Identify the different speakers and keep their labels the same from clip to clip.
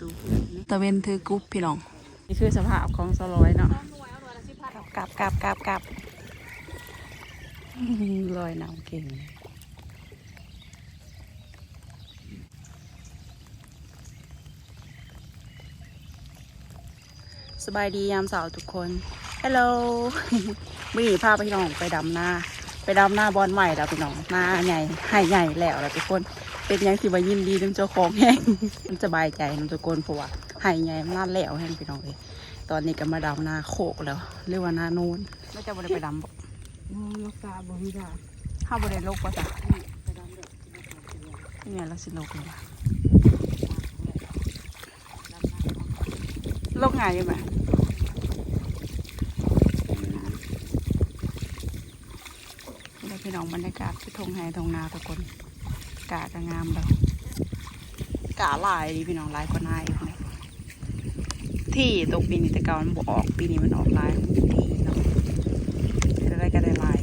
Speaker 1: ตูตะเวนถือกรุ๊ปพี่น้อง นี่คือสภาพของสลอยเนาะกลับกลับกลับกลับอื้อหือลอยน้ำเก่งสบายดียามเสาร์ทุกคน ฮัลโหลมื่อนี้พาพี่น้องไปดำนาไปดำนาบอลใหม่แล้วพี่น้องนาใหญ่ให้ใหญ่แล้วแล้วทุกคน เป็นหยังที่ว่ายินดีน้ำเจ้าของแห้งมันสบายใจน้ำทุกคนเพราะว่าให้ใหญ่มันน่าแล้วแห้งพี่น้องเลยตอนนี้ก็มาดำนาโคกแล้วเรียกว่านานูนไม่จะบ่ได้ไปดำบ่
Speaker 2: นกตาบ่มีดา
Speaker 1: ข้าวบ่ได้ลกป่ะจ๊ะนี่ไงเราสิลกเลยว่ะลกง่ายอยู่ไหมนี่พี่น้องบรรยากาศที่ทงไฮทงนาทุกคน กาจะงามแบบกาลายดีพี่น้องลายกว่านาอีกเนี่ยที่ตกปีนี้แต่เก่ามันบออกปีนี้มันออกลายที่เนาะจะได้ก็ได้ลาย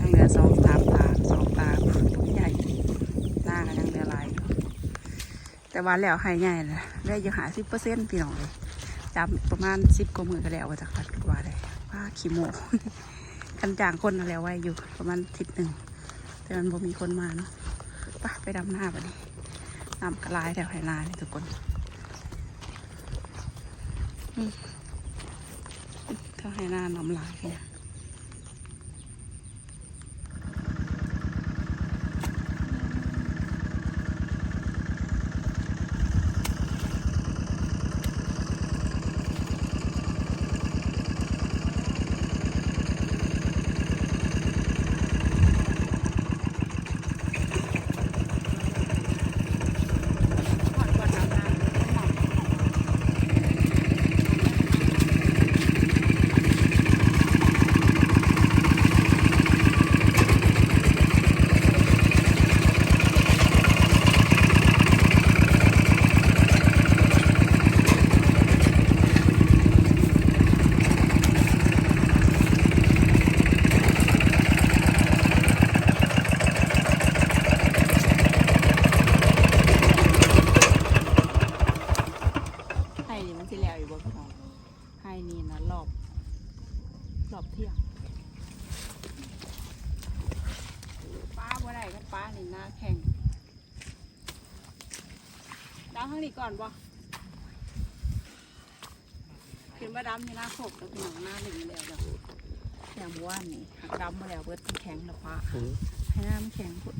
Speaker 1: ยังเหลือสองสามตาสองตาทุกใหญ่หน้าก็ยังเหลือลายแต่ว่าแล้วให้ใหญ่เลยได้อยู่หาสิบเปอร์เซ็นต์พี่น้องเลยจำประมาณสิบกว่ามือก็แล้วว่าจากพัดกว่าได้ว่าขี้โมกันจางคนอะไรไว้อยู่ประมาณทิศหนึ่ง แต่มันบ่มีคนมาเนาะปะไปดำหน้าบันนี้น้ำกระลายแถวไหนานี่ทุกคนแถวไหนาน้ำลายเนี่ยก่อนก่อนดำน้ำหมอกให้นี่มันสิแล้วอยู่บ่พี่น้องให้นี่นะรอบรอบเที่ยงป้าบ่ได้กันป้านี่หน้าแข็งดำ ข้างนี้ก่อนบ่ขึ้นมาดำอยู่หน้าโคกแล้วพี่น้องหน้าหนึ่งแล้วแล้วอย่างว่านนี่หักดำมาแล้วเบิดมันแข็งแล้วป้าให้น้ำแข็งพุด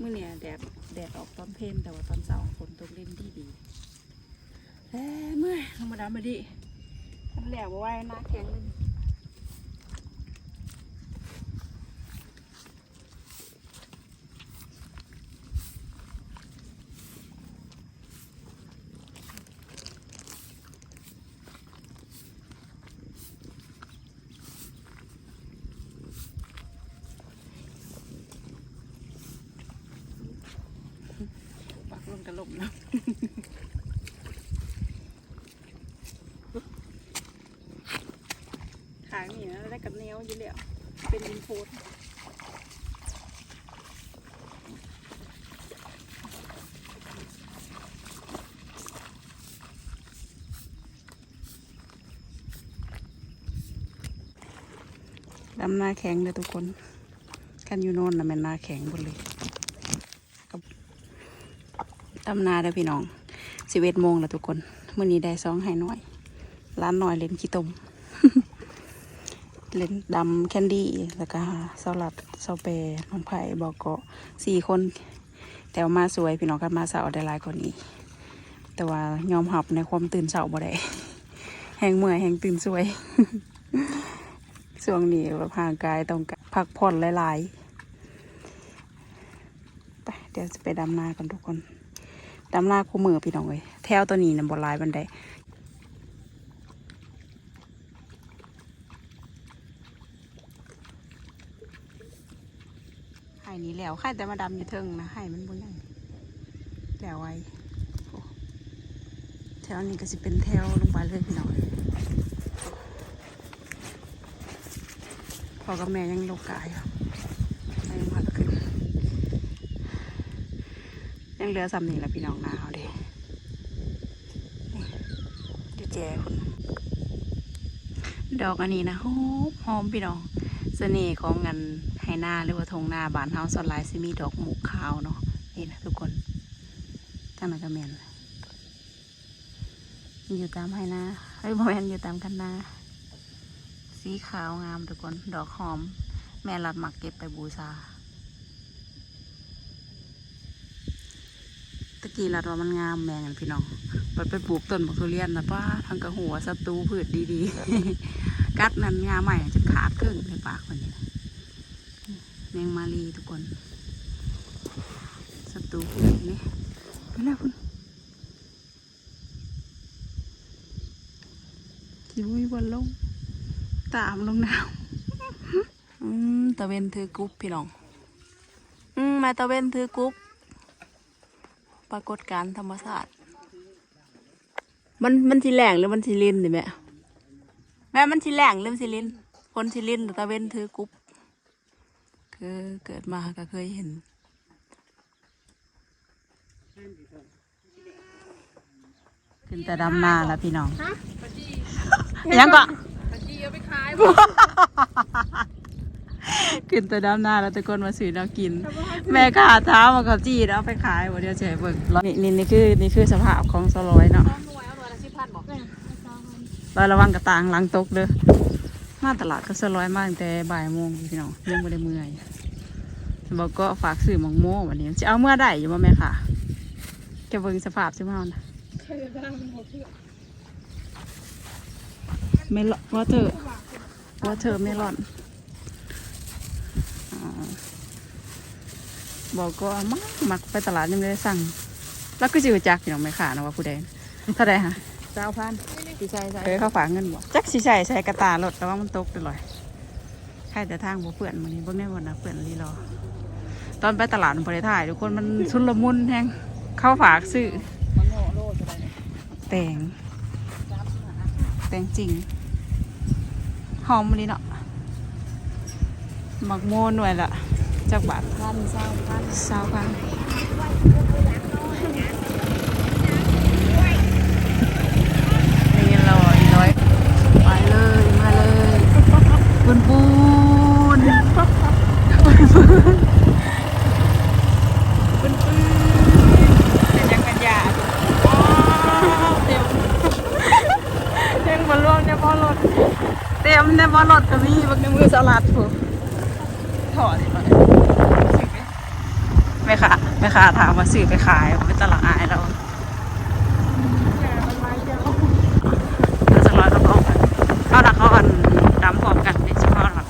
Speaker 1: มื่อเนี่ยแดดแดดออกตอนเพลนแต่ว่าตอนเช้าฝนตกเล่นดีดีเอ้ยเมื่อยธรรมดามาดิทำแหลกว่าไว้หน้าแข็งเลย ปักลงกระหล่มแล้วขางนี่นะได้กับเนี้ยวอยู่แล้วเป็นดินโพดดำหน้าแข็งเลยทุกคน กันอยู่โน่นนะแม่นหน้าแข็งหมดเลย ดำนาเด้อพี่น้องสิบเอ็ดโมงแล้วทุกคนเมื่อนี้ได้สองให้หน้อย ร้านหน่อยเล่นขี้ตมเล่นดำแคนดี้แล้วก็สลัดเซาเปรน้องไผ่บอกเกาะสี่คน แต่ว่ามาสวยพี่น้องกันมาเสาร์ได้หลายกว่านี้ แต่ว่ายอมหับในความตื่นเสาบ่ได้แหงเมื่อยแหงตื่นสวยช่วงนี้แบบห่างกายต้องพักผ่อนหลายๆไปเดี๋ยวจะไปดำนากันทุกคน ดำนาคู่มือพี่น้องเลยแถวตัวนี้นะบ่หลายบันไดไห่นี้แล้วไข่แต่มาดำอยู่เทิงนะไห่มันบนยังแล้วไว้แถวนี้ก็สิเป็นแถวลงไปเลยพี่น้องพอกับแม่ยังโลกกายอยู่แม่ ยังพัดขึ้นยังเหลือซ้ำนี่แหละพี่น้องนาเอาเด้ดูแจคนดอกอันนี้นะหอมหอมพี่น้องเสน่ห์ของงานไฮนาหรือว่าทงนาบานเฮาสวนลายสิมีดอกหมูขาวเนาะนี่นะทุกคนจังนั้นก็แมนอยู่ตามไฮนาเฮ้ยบ่แมนอยู่ตามคันนาสีขาวงามทุกคน ดอกหอม แม่รัดหมักเก็บไปบูชาตะ กี้รัดว่ามันงามแม่กันพี่น้องไปไปปลูกต้นบักทุเรียนนะป้าทางกระหัวศัตรูพืชดีๆ กัดนั้นงามใหม่จะขาดครึ่งในปากคนนี้แมงมารีทุกคนศัตรูพืชนี่ไปแล้วคุณจิบุยบนลง ตามลงน้ำอืมตะเวนถือกรุ๊ปพี่น้อง อืมมาตะเวนถือกรุ๊ ปปรากฏการณ์ธรรมศาสตร์มันมันทีแหลงหรือมันทีลินนี่แม่แม่มันทีแหลงหรือมันทีลินคนทีลินหรือตะเวนถือกรุ๊ปคือเกิดมาก็เคยเห็นขึ้นแต่ดำนาแล้วพี่น้องยังก็
Speaker 2: ปจีเอาไปขาย
Speaker 1: ขึ้นตัวดำหน้าแล้วตะโกนมาซื้อเรากิน แม่ขาเท้ามากับจีแล้วเอาไปขายวันเดียวเฉยเบิ่งนี่นี่นี่คือนี่คือสภาพของสลอยเนาะ
Speaker 2: เอา
Speaker 1: ระวังกระตางหลังตกเด้อมาตลาดก็สลอยมาตั้งแต่บ่ายโมงพี่น้องยังไม่ได้เมื่อยบอกก็ฝากซื้อมองโม่วันนี้จะเอาเมื่อได้อยู่บ่แม่ค่ะแกเบิ่งสภาพซิมาเอานะเมลอนวอเตอร์วอเตอร์เมลอนอ๋อ บอกก็มักมักไปตลาดยังไม่ได้สั่ง แล้วก็จิวจักอย่างไม่ขานะว่าผู้ใดเท่าใดฮะ
Speaker 2: เจ้าพันดีใจใจ
Speaker 1: เคยเข้าฝากเงินบ่จักสิใส่ใส่กระตารถแต่ว่ามันตกไปเลยใครแต่ทางบ่เปื่อนมันนี้เบิ่งได้บ่นะเปื่อนรีรอ ตอนไปตลาดมันบ่ได้ถ่ายทุกคนมันชุนละมุนแฮงเข้าฝากซื้อ
Speaker 2: มันโง่โลดจะได้
Speaker 1: แตงแตงจริงหอมมันนี้เนาะ หมักโมหน่วยละจักบาท
Speaker 2: พันเศร้าพัน
Speaker 1: สาวพันนี่ลอยลอยไปเลยมาเลยบุญบุญบุญบุญบุญเป็นยังกันยาว้าวเต็มยังบอลลูนเนี่ยบอลรถเต็มเนี่ยบอลรถก็มีบางในมือสลัดผู ถอดเลยแม่ค่ะแม่ค่ะถามว่าซื้อไปขายผมเป็นตลาดอายเราสักร้อยเราเอากันเอาหนักเขาอันดำพร้อมกันนี่เฉพาะหลัก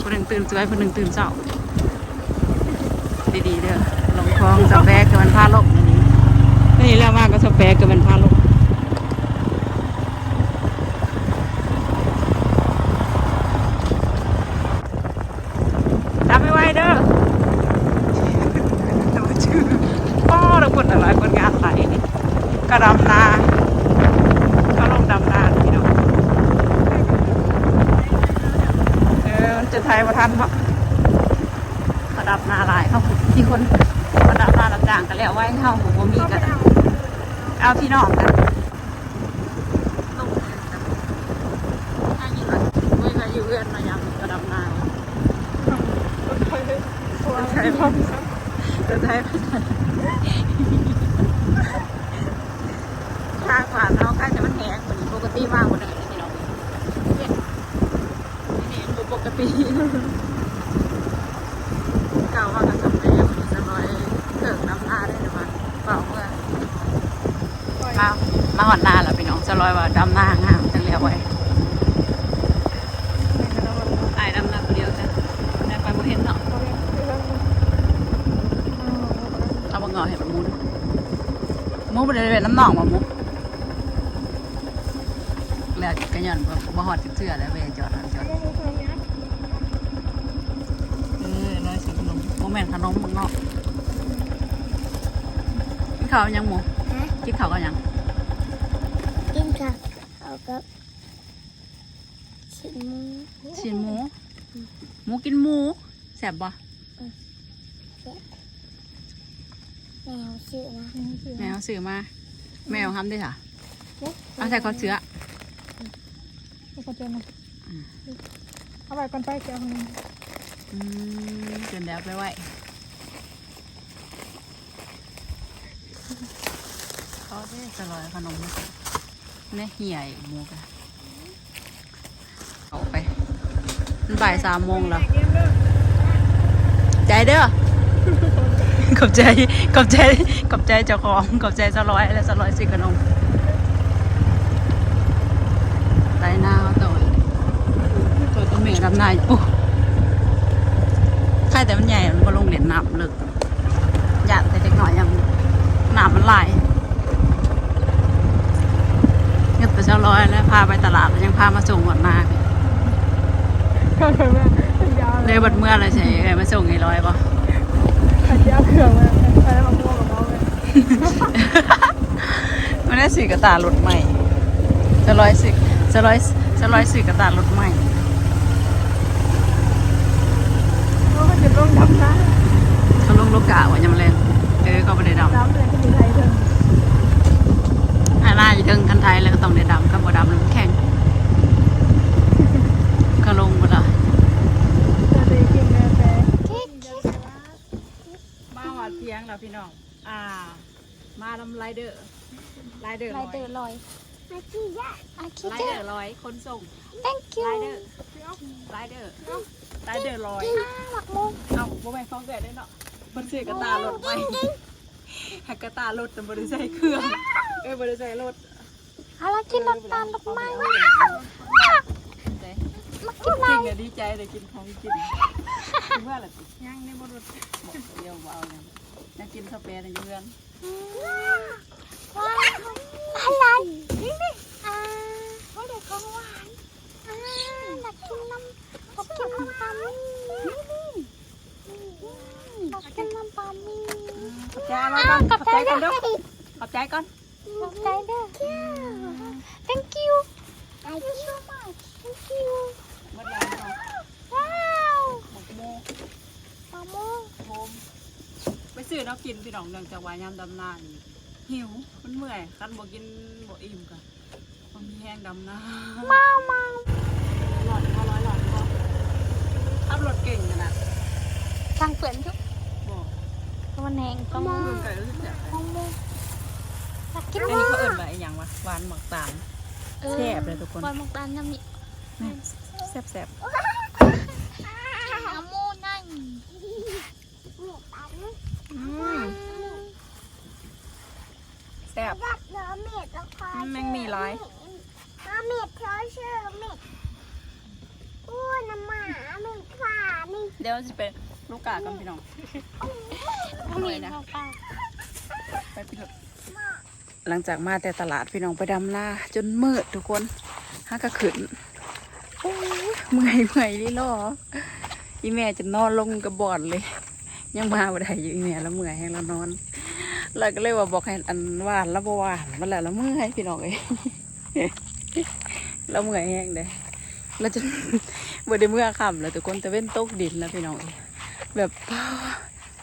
Speaker 1: คนหนึ่งตื่นสวยคนหนึ่งตื่นเช้าดีๆเด้อลงคลองสแปกกับมันพาลกนี่นี่แล้วมากก็สแปกกับมันพาลกดับไม่ไหวเด้อ แต่ว่าชื่อป้อแล้ว คนอะไรคนงานไหลนี่กระดำนาก็ลงดำนาพี่น้องเออมันจะไทยประทันปะกระดับนาหลายเขาที่คนกระดับนารับจ้างกันแล้วไว้เข้าผมว่ามีกันเอาพี่น้องกันต้นไม่เคยพื่อนมายังกระดับนาใช่ปะจะได้ทางผ่านเราใกล้จะมันแห้งกว่านี้ปกติมากกว่านี้นี่เราเนี่ยนี่นี่ปกติเก่าว่ากันสมัยมันจะลอยเกิดน้ำตาได้หรือเปล่าเปล่าเมื่อมามาหอดนาแล้วพี่น้องจะลอยว่าดำหน้างามจังเรียกไว้ไอ้ดำนาคนเดียวจ้ะได้ไปบ่เห็นเนาะเอาบังเงาเห็นมันมูนมูบริเวณน้ำหนองมามู แล้วกันยันบ่หอดติดเสื้อแล้วเวจอดจอดเออร้อยสิบขนมโมแมนขนมบังเงาะกินข้าวยังหมูกินข้าวกันยัง
Speaker 3: กินค่ะเอากับชิ้นหมู
Speaker 1: ชิ้นหมูหมูกินหมูแสบบ่
Speaker 3: แซ่บแมวชื่อนะ
Speaker 1: แมวซื้อมา แมวทำได้ค่ะเอาใส่คอเสือ
Speaker 2: เอาคนเจอมาเอาไปก่อนไปเกี่ยวคนนึง
Speaker 1: อืมจนแล้วไปไว้เขาได้สลอยขนมมาเนี่ยเหี่ยอีกหมูกันเอาไป มันบ่ายสามโมงแล้ว ใจเด้อขอบใจ ขอบใจ ขอบใจเจ้าของ ขอบใจสลอย และสลอยสิขนมไต่หน้าเขาต่อยตัวตัวเมีย ดำหน้าอยู่ใครแต่มันใหญ่ มันก็ลงเหรียญน้ำลึกหยาดแต่เด็กหน่อยยังน้ำมันไหลายเงินไปเจ้าร้อยแล้วพาไปตลาดยังพามาส่งหมดมา
Speaker 2: ก็เลยว่าเป็นยาว
Speaker 1: เลยบัดเมื่อเลยใช่ไหมมาส่งไอ้ร้อยปะ
Speaker 2: ขัดยาวเขื่องเลยไปแล้วมาม่วงกับน้องเลย
Speaker 1: มันได้สีกระตารถใหม่จะร้อยสิจะร้อยจะร้อยสีกระตารถใหม่
Speaker 2: เพราะมันจะต้องดำน้
Speaker 1: เขาลงลู กะว่ายังมาเล่นเออก็ไม่ได้ดำ
Speaker 2: น้ำเลยที่มีไทยเดินำ
Speaker 1: อาหน้าอยู่เดิงคันไทยแล้วก็ต้องได้ดำกับบ่ดำแล้วมันแข็งก็ลงบ่ได้
Speaker 2: จะได้กินกาแฟ
Speaker 3: เค้กเค้ก
Speaker 1: มาหวัดเพียงแล้วพี่น้อง อ่า มาลำไรเดอร์ไรเดอร์
Speaker 3: ไรเดอร์ลอยมาที่ยะอาคิ
Speaker 1: ไร
Speaker 3: เดอร์
Speaker 1: ร้อยคนส่ง
Speaker 3: thank you
Speaker 1: ไรเดอร์ไรเดอร์ไรเดอร์ร้อย
Speaker 3: อ่าหมักมุง
Speaker 1: เอาบ่แม่นฟ้องเกิดได้เนาะ มันซื้อกระตารถใหม่หักกระตารถแต่บ่ได้ใส่เครื่องเอ้ยบ่ได้ใส่รถ
Speaker 3: เอาละกินน้ำตาลดอกไม้ว้าว
Speaker 1: เด้
Speaker 3: มากินอะไร
Speaker 1: กินก็ดีใจได้กินของกินคิดว่าล่ะสิย่างในบ่รถบอกเดี๋ยวบ่เอาหยังอยากกินสเปรย์ในเรือน
Speaker 3: ว้าวอะไรนี่นี่อ่าให้เด็กของหวานอ่าอยากกินน้ำอยากกินน้ำปลาหมี่อยา กกินน้ำปามี่
Speaker 1: ขอบใจมาก่อนขอบใจก่อนด้อขอบใจก่อน
Speaker 3: ขอบใจเด้อ thank you thank you so much thank you
Speaker 1: หมดแล้ว
Speaker 3: ว้าว
Speaker 1: หมกโม
Speaker 3: ปลาโม
Speaker 1: โฮมไปซื้อเนาะกินพี่น้องเนื่องจากว่ายามดำนานี่หิวมันเมื่อยคันบ่กินบ่อิ่มก็บ่มีแห้งดำนา
Speaker 3: เมาเมา
Speaker 1: หลอดพอร้อยหลอดพอขับรถเก่งขนาด
Speaker 3: ทางเปิดทุก ตัวแหงต้อง
Speaker 1: เมืองไก่รู้สึกแบบ
Speaker 3: ปลาโมงอยากกิน
Speaker 1: อันนี้เขาเอิ่นว่าไอ้หยังวะหวานหมักตาลแซ่บเลยทุกคน
Speaker 3: บอลมักตาลน้ำนี่
Speaker 1: แซ่บแซ่บ
Speaker 3: น้ำมูนั่น
Speaker 1: อืมแซ่บ
Speaker 3: อยากเหลือเม็ดแล้วค่ะ
Speaker 1: แมงมีร้าย
Speaker 3: น้ำเม็ดเธอชื่อเม็ดอ้วนน้ำหมาเม็ดขานี่
Speaker 1: เดี๋ยวจะเป็น ลูกกากันพี่น้อง
Speaker 3: เม็ดของป้า
Speaker 1: ไปพี่น้องหลังจากมาแต่ตลาดพี่น้องไปดำนาจนมืดทุกคนฮักก็ขึ้นโอ้ยเมื่อยเมื่อยนี่ล่ออีแม่จะนอนลงกระบอดเลย ยังมาบ่ได้อยู่อีแม่แล้วเมื่อยให้เรานอนเราก็เลยว่าบอกให้อันหวานแล้วบ่หวานมันแหละแล้วเมื่อยพี่น้องเอ้ยเราเมื่อยแห้งเลยเราจะบ่ได้เมื่อค่ำแล้วทุกคนแต่เว้นตกดินแล้วพี่น้องเอ้ย แบบ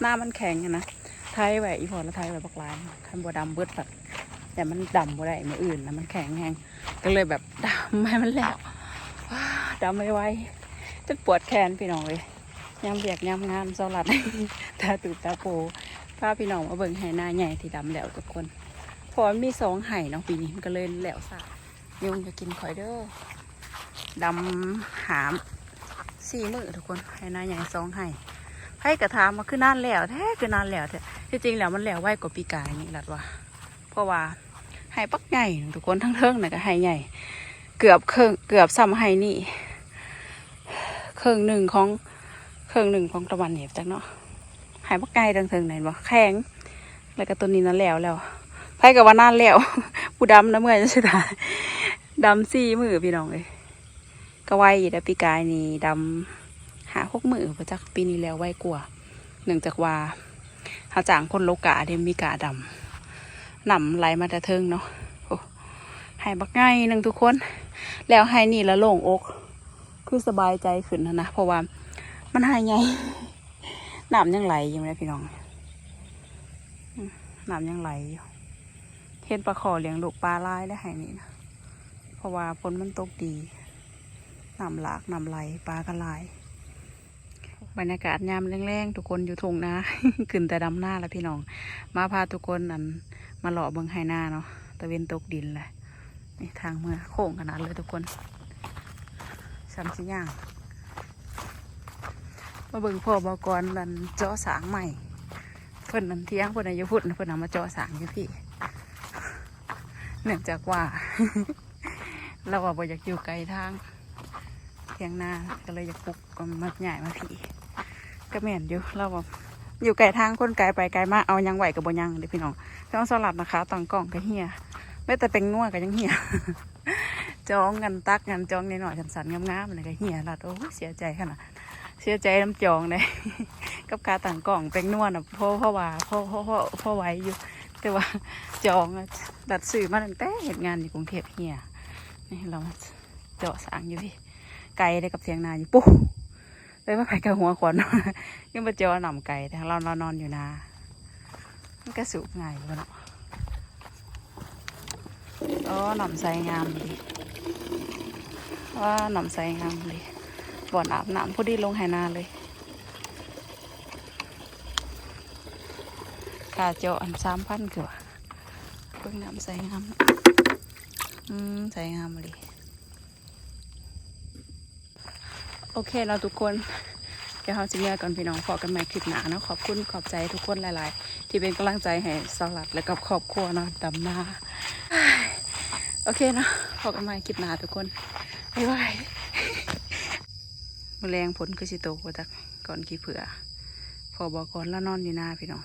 Speaker 1: หน้ามันแข็งนะไทยไว้อีพอแล้วไทยไว้บักลายคันบัวดำเบิดสัตว์แต่มันดำบ่ได้มืออื่นนะมันแข็งแห้งก็เลยแบบดำให้มันแล้วดำไม่ไหวจนปวดแขนพี่น้องเลยยำเบียกยำงานเสลัดตาตูตาโปพาพี่น้องมาเบิ่งไหหน้าใหญ่ที่ดำแล้วทุกคนพอมันมีสองไห่เนาะปีนี้มันก็เลยแล้วสายุงจะกินคอยเด้อดำหามสี่มือทุกคนไหหน้าใหญ่สองไห่ ให้กระทามาคือนานแล้วแท้คือนานแล้วแท้ที่จริงแล้วมันแล้วไวกว่าปีกายนี่หลัดว่า เพราะว่าให้ปักใหญ่ทุกคนทั้งเทิงนะก็ให้ใหญ่ เกือบเครื่องเกือบซ้ำให้นี่ เครื่องหนึ่งของเครื่องหนึ่งของตะวันเหน็บจักเนาะให้ปักใหญ่ทั้งเทิงไหนบ่แข็งแล้วก็ตัวนี้นั่นแล้วแล้วไพ่กับว่านานแล้วผู้ดำนะเมื่อยจะสุดท้ายดำสี่มือพี่น้องเลยก็ไวอยู่แต่ปีกายนี่ดำ หาหกมือประจักปีนี้แล้วไว้กว่าเนื่องจากว่าหาจางคนโลกาเดมีกาดำนำไหลมาแต่เทิงเนาะโอ้ให้บักง่ายหนึ่งทุกคน แล้วให้นี่ละโล่งอก คือสบายใจขึ้นนะนะเพราะว่ามันหายไงน้ำยังไหลอยู่เลยพี่น้องอืมน้ำยังไหลอยู่เห็นปลาขอเลี้ยงลูกปลาลายได้ให้นี่นะเพราะว่าฝนมันตกดีน้ำหลากน้ำไหลปลาก็หลาย บรรยากาศยามแรงๆทุกคนอยู่ทงนาขึ้นแต่ดำหน้าแล้วพี่น้อง มาพาทุกคนอันมาหล่อเบิงไฮนาเนาะตะเวนตกดินเลยนี่ทางเมื่อโค้งขนาดเลยทุกคนซ้ำสิย่างมาเบิ่งพ่อบอกรดันเจาะสางใหม่เพิ่นนันเที่ยงเพิ่นอายุพุทธเพิ่นเอามาเจาะสางอยู่พี่เนื่องจากว่า เราว่าบ่อยากอยู่ไกลทางเที่ยงนาก็เลยอยากปลุกก็มาใหญ่มาพี่ ก็แม่นอยู่เราว่าอยู่ไกลทางคนไกลไปไกลมาเอายังไหวกับบ่ยังเดี๋ยวพี่น้องพี่น้องสลัดนะคะตังกล่องก็เฮียแม้แต่เป็นนัวก็ยังเฮียจองกันตักกันจองนิดหน่อยสันๆงามๆอะไรก็เฮียลัดโอ้เสียใจขนาดเสียใจน้ำจองเลยกับการต่างกล่องเป็นนวลอะพ่อพ่อว่าพ่อพ่อพ่อพ่อไว้อยู่ แต่ว่าจองดัดสื่อมาตั้งแต่เหตุงานอยู่กรุงเทพเฮียนี่เรามาเจาะสางอยู่พี่ไกลได้กับเสียงนาอยู่ปุ๊บ เลยว่าไปกับหัวขวัญยังมาเจอหน่ำไก่แต่เราเรานอนอยู่นามันก็สูบง่ายอยู่เนาะอ๋อหน่ำใสงามดีว่าหน่ำใสงามดีบ่อนอาบน้ำพอดีลงไหนาเลยค่าเจาะอันสามพันคือว่าเพิ่งน้ำใสงามอืมใสงามเลย โอเคเราทุกคนเดี๋ยวเราจะเงียก่อนพี่น้องพอกันใหม่คลิปหนาเนาะขอบคุณขอบใจทุกคนหลาย ๆ ที่เป็นกำลังใจให้สลัดและกับครอบครัวเนาะดำนาโอเคเนาะพอกันใหม่คลิปหนาทุกคนบ๊ายบายแมลงผลคือสิโตกว่าจากก่อนกี่เผื่อพอบอกก่อนแล้วนอนอยู่หน้าพี่น้อง